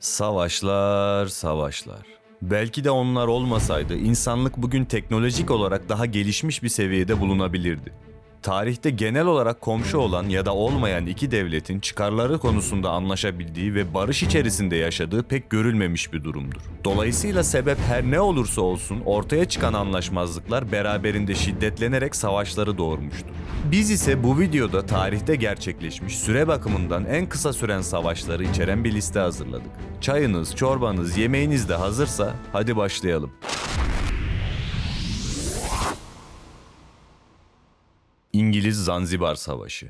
Savaşlar, savaşlar. Belki de onlar olmasaydı insanlık bugün teknolojik olarak daha gelişmiş bir seviyede bulunabilirdi. Tarihte genel olarak komşu olan ya da olmayan iki devletin çıkarları konusunda anlaşabildiği ve barış içerisinde yaşadığı pek görülmemiş bir durumdur. Dolayısıyla sebep her ne olursa olsun ortaya çıkan anlaşmazlıklar beraberinde şiddetlenerek savaşları doğurmuştur. Biz ise bu videoda tarihte gerçekleşmiş süre bakımından en kısa süren savaşları içeren bir liste hazırladık. Çayınız, çorbanız, yemeğiniz de hazırsa hadi başlayalım. İngiliz Zanzibar Savaşı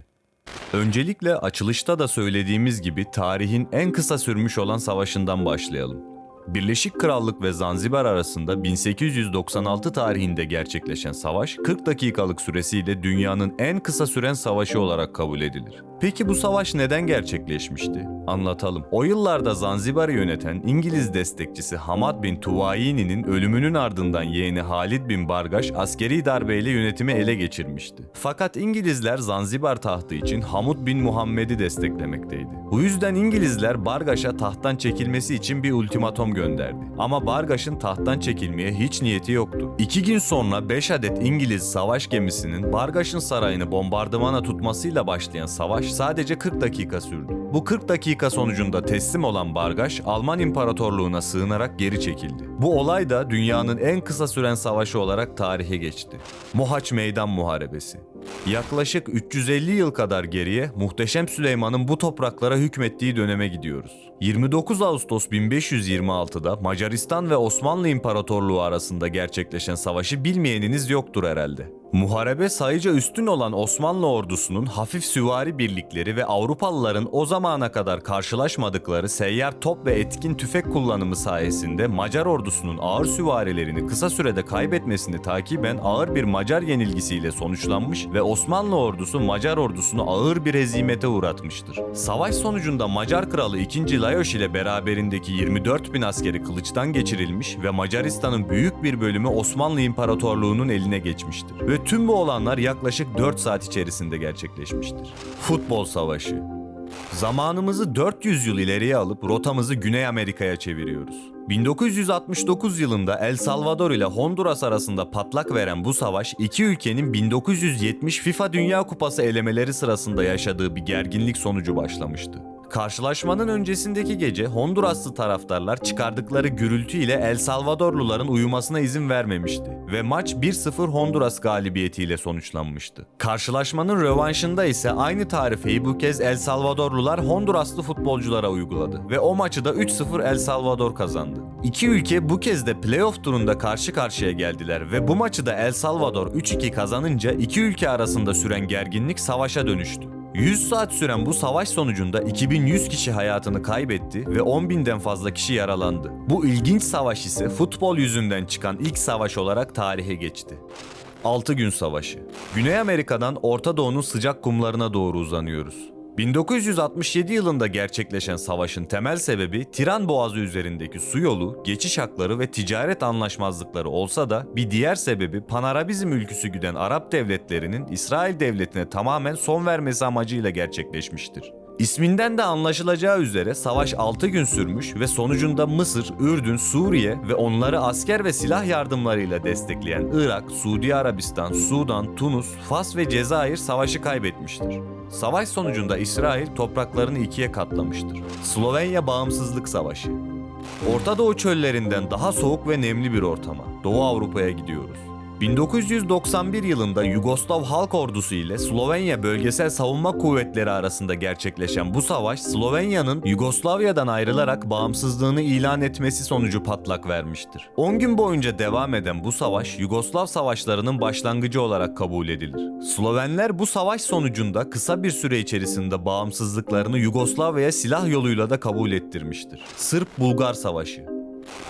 Öncelikle açılışta da söylediğimiz gibi tarihin en kısa sürmüş olan savaşından başlayalım. Birleşik Krallık ve Zanzibar arasında 1896 tarihinde gerçekleşen savaş 40 dakikalık süresiyle dünyanın en kısa süren savaşı olarak kabul edilir. Peki bu savaş neden gerçekleşmişti? Anlatalım. O yıllarda Zanzibar'ı yöneten İngiliz destekçisi Hamad bin Tuvayini'nin ölümünün ardından yeğeni Halid bin Bargaş askeri darbeyle yönetimi ele geçirmişti. Fakat İngilizler Zanzibar tahtı için Hamud bin Muhammed'i desteklemekteydi. Bu yüzden İngilizler Bargaş'a tahttan çekilmesi için bir ultimatom gönderdi. Ama Bargaş'ın tahttan çekilmeye hiç niyeti yoktu. İki gün sonra 5 adet İngiliz savaş gemisinin Bargaş'ın sarayını bombardımana tutmasıyla başlayan savaş sadece 40 dakika sürdü. Bu 40 dakika sonucunda teslim olan Bargaş, Alman İmparatorluğu'na sığınarak geri çekildi. Bu olay da dünyanın en kısa süren savaşı olarak tarihe geçti. Mohaç Meydan Muharebesi. Yaklaşık 350 yıl kadar geriye Muhteşem Süleyman'ın bu topraklara hükmettiği döneme gidiyoruz. 29 Ağustos 1526'da Macaristan ve Osmanlı İmparatorluğu arasında gerçekleşen savaşı bilmeyeniniz yoktur herhalde. Muharebe sayıca üstün olan Osmanlı ordusunun hafif süvari birlikleri ve Avrupalıların o zamana kadar karşılaşmadıkları seyyar top ve etkin tüfek kullanımı sayesinde Macar ordusunun ağır süvarilerini kısa sürede kaybetmesini takiben ağır bir Macar yenilgisiyle sonuçlanmış ve Osmanlı ordusu Macar ordusunu ağır bir hezimete uğratmıştır. Savaş sonucunda Macar kralı 2. Lajos ile beraberindeki 24 bin askeri kılıçtan geçirilmiş ve Macaristan'ın büyük bir bölümü Osmanlı İmparatorluğu'nun eline geçmiştir. Ve tüm bu olanlar yaklaşık 4 saat içerisinde gerçekleşmiştir. Futbol Savaşı Zamanımızı 400 yıl ileriye alıp rotamızı Güney Amerika'ya çeviriyoruz. 1969 yılında El Salvador ile Honduras arasında patlak veren bu savaş iki ülkenin 1970 FIFA Dünya Kupası elemeleri sırasında yaşadığı bir gerginlik sonucu başlamıştı. Karşılaşmanın öncesindeki gece Honduraslı taraftarlar çıkardıkları gürültü ile El Salvadorluların uyumasına izin vermemişti ve maç 1-0 Honduras galibiyetiyle sonuçlanmıştı. Karşılaşmanın rövanşında ise aynı tarifeyi bu kez El Salvadorlular Honduraslı futbolculara uyguladı ve o maçı da 3-0 El Salvador kazandı. İki ülke bu kez de playoff turunda karşı karşıya geldiler ve bu maçı da El Salvador 3-2 kazanınca iki ülke arasında süren gerginlik savaşa dönüştü. 100 saat süren bu savaş sonucunda 2100 kişi hayatını kaybetti ve 10 binden fazla kişi yaralandı. Bu ilginç savaş ise futbol yüzünden çıkan ilk savaş olarak tarihe geçti. 6 gün savaşı. Güney Amerika'dan Orta Doğu'nun sıcak kumlarına doğru uzanıyoruz. 1967 yılında gerçekleşen savaşın temel sebebi Tiran Boğazı üzerindeki su yolu, geçiş hakları ve ticaret anlaşmazlıkları olsa da bir diğer sebebi Panarabizm ülküsü güden Arap devletlerinin İsrail devletine tamamen son vermesi amacıyla gerçekleşmiştir. İsminden de anlaşılacağı üzere savaş 6 gün sürmüş ve sonucunda Mısır, Ürdün, Suriye ve onları asker ve silah yardımlarıyla destekleyen Irak, Suudi Arabistan, Sudan, Tunus, Fas ve Cezayir savaşı kaybetmiştir. Savaş sonucunda İsrail topraklarını ikiye katlamıştır. Slovenya Bağımsızlık Savaşı Orta Doğu çöllerinden daha soğuk ve nemli bir ortama, Doğu Avrupa'ya gidiyoruz. 1991 yılında Yugoslav Halk Ordusu ile Slovenya Bölgesel Savunma Kuvvetleri arasında gerçekleşen bu savaş Slovenya'nın Yugoslavya'dan ayrılarak bağımsızlığını ilan etmesi sonucu patlak vermiştir. 10 gün boyunca devam eden bu savaş Yugoslav savaşlarının başlangıcı olarak kabul edilir. Slovenler bu savaş sonucunda kısa bir süre içerisinde bağımsızlıklarını Yugoslavya'ya silah yoluyla da kabul ettirmiştir. Sırp-Bulgar Savaşı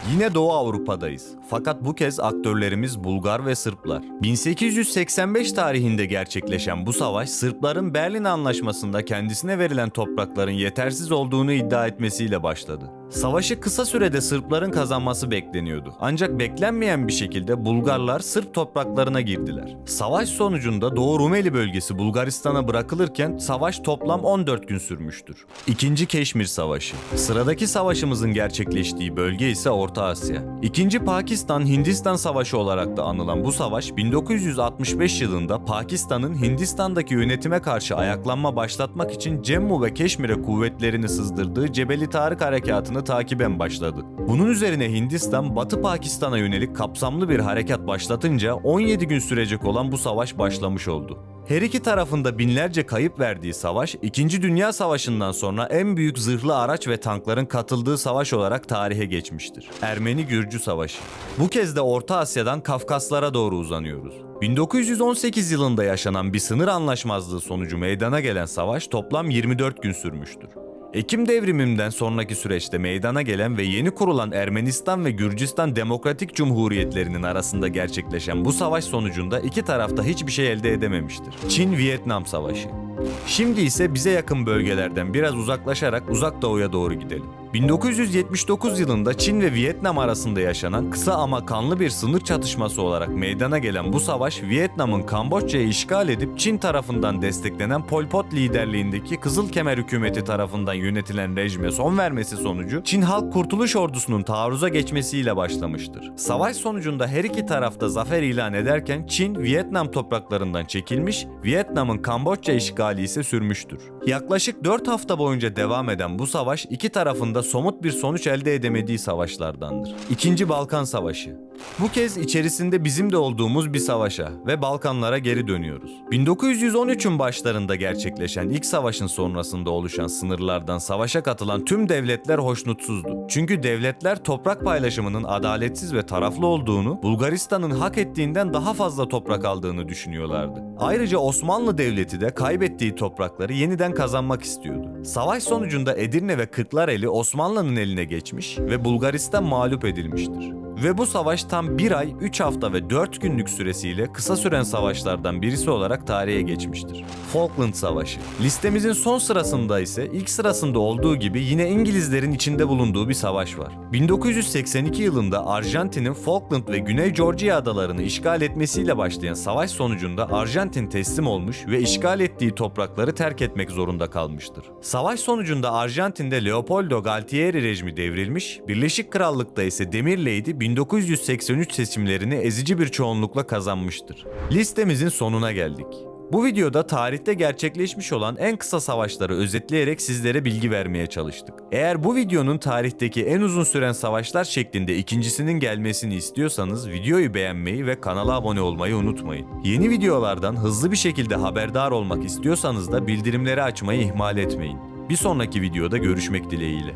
Yine Doğu Avrupa'dayız. Fakat bu kez aktörlerimiz Bulgar ve Sırplar. 1885 tarihinde gerçekleşen bu savaş Sırpların Berlin Anlaşması'nda kendisine verilen toprakların yetersiz olduğunu iddia etmesiyle başladı. Savaşı kısa sürede Sırpların kazanması bekleniyordu. Ancak beklenmeyen bir şekilde Bulgarlar Sırp topraklarına girdiler. Savaş sonucunda Doğu Rumeli bölgesi Bulgaristan'a bırakılırken savaş toplam 14 gün sürmüştür. İkinci Keşmir Savaşı. Sıradaki savaşımızın gerçekleştiği bölge ise Orta Asya. İkinci Pakistan-Hindistan Savaşı olarak da anılan bu savaş 1965 yılında Pakistan'ın Hindistan'daki yönetime karşı ayaklanma başlatmak için Cemmu ve Keşmir'e kuvvetlerini sızdırdığı Cebeli Tarık Harekatı'nı takiben başladı. Bunun üzerine Hindistan, Batı Pakistan'a yönelik kapsamlı bir harekat başlatınca 17 gün sürecek olan bu savaş başlamış oldu. Her iki tarafında binlerce kayıp verdiği savaş, 2. Dünya Savaşı'ndan sonra en büyük zırhlı araç ve tankların katıldığı savaş olarak tarihe geçmiştir. Ermeni-Gürcü Savaşı. Bu kez de Orta Asya'dan Kafkaslara doğru uzanıyoruz. 1918 yılında yaşanan bir sınır anlaşmazlığı sonucu meydana gelen savaş toplam 24 gün sürmüştür. Ekim devriminden sonraki süreçte meydana gelen ve yeni kurulan Ermenistan ve Gürcistan Demokratik Cumhuriyetlerinin arasında gerçekleşen bu savaş sonucunda iki tarafta hiçbir şey elde edememiştir. Çin-Vietnam Savaşı. Şimdi ise bize yakın bölgelerden biraz uzaklaşarak uzak doğuya doğru gidelim. 1979 yılında Çin ve Vietnam arasında yaşanan kısa ama kanlı bir sınır çatışması olarak meydana gelen bu savaş Vietnam'ın Kamboçya'yı işgal edip Çin tarafından desteklenen Pol Pot liderliğindeki Kızıl Kemer hükümeti tarafından yönetilen rejime son vermesi sonucu Çin Halk Kurtuluş Ordusu'nun taarruza geçmesiyle başlamıştır. Savaş sonucunda her iki tarafta zafer ilan ederken Çin Vietnam topraklarından çekilmiş, Vietnam'ın Kamboçya işgali ise sürmüştür. Yaklaşık 4 hafta boyunca devam eden bu savaş iki tarafında somut bir sonuç elde edemediği savaşlardandır. İkinci Balkan Savaşı. Bu kez içerisinde bizim de olduğumuz bir savaşa ve Balkanlara geri dönüyoruz. 1913'ün başlarında gerçekleşen ilk savaşın sonrasında oluşan sınırlardan savaşa katılan tüm devletler hoşnutsuzdu. Çünkü devletler toprak paylaşımının adaletsiz ve taraflı olduğunu, Bulgaristan'ın hak ettiğinden daha fazla toprak aldığını düşünüyorlardı. Ayrıca Osmanlı Devleti de kaybettiği toprakları yeniden kazanmak istiyordu. Savaş sonucunda Edirne ve Kırklareli Osmanlı'nın eline geçmiş ve Bulgaristan mağlup edilmiştir. Ve bu savaş tam 1 ay, 3 hafta ve 4 günlük süresiyle kısa süren savaşlardan birisi olarak tarihe geçmiştir. Falkland Savaşı. Listemizin son sırasında ise ilk sırasında olduğu gibi yine İngilizlerin içinde bulunduğu bir savaş var. 1982 yılında Arjantin'in Falkland ve Güney Georgia adalarını işgal etmesiyle başlayan savaş sonucunda Arjantin teslim olmuş ve işgal ettiği toprakları terk etmek zorunda kalmıştır. Savaş sonucunda Arjantin'de Leopoldo Galtieri rejimi devrilmiş, Birleşik Krallık'ta ise Demir Lady 1983 seçimlerini ezici bir çoğunlukla kazanmıştır. Listemizin sonuna geldik. Bu videoda tarihte gerçekleşmiş olan en kısa savaşları özetleyerek sizlere bilgi vermeye çalıştık. Eğer bu videonun tarihteki en uzun süren savaşlar şeklinde ikincisinin gelmesini istiyorsanız videoyu beğenmeyi ve kanala abone olmayı unutmayın. Yeni videolardan hızlı bir şekilde haberdar olmak istiyorsanız da bildirimleri açmayı ihmal etmeyin. Bir sonraki videoda görüşmek dileğiyle.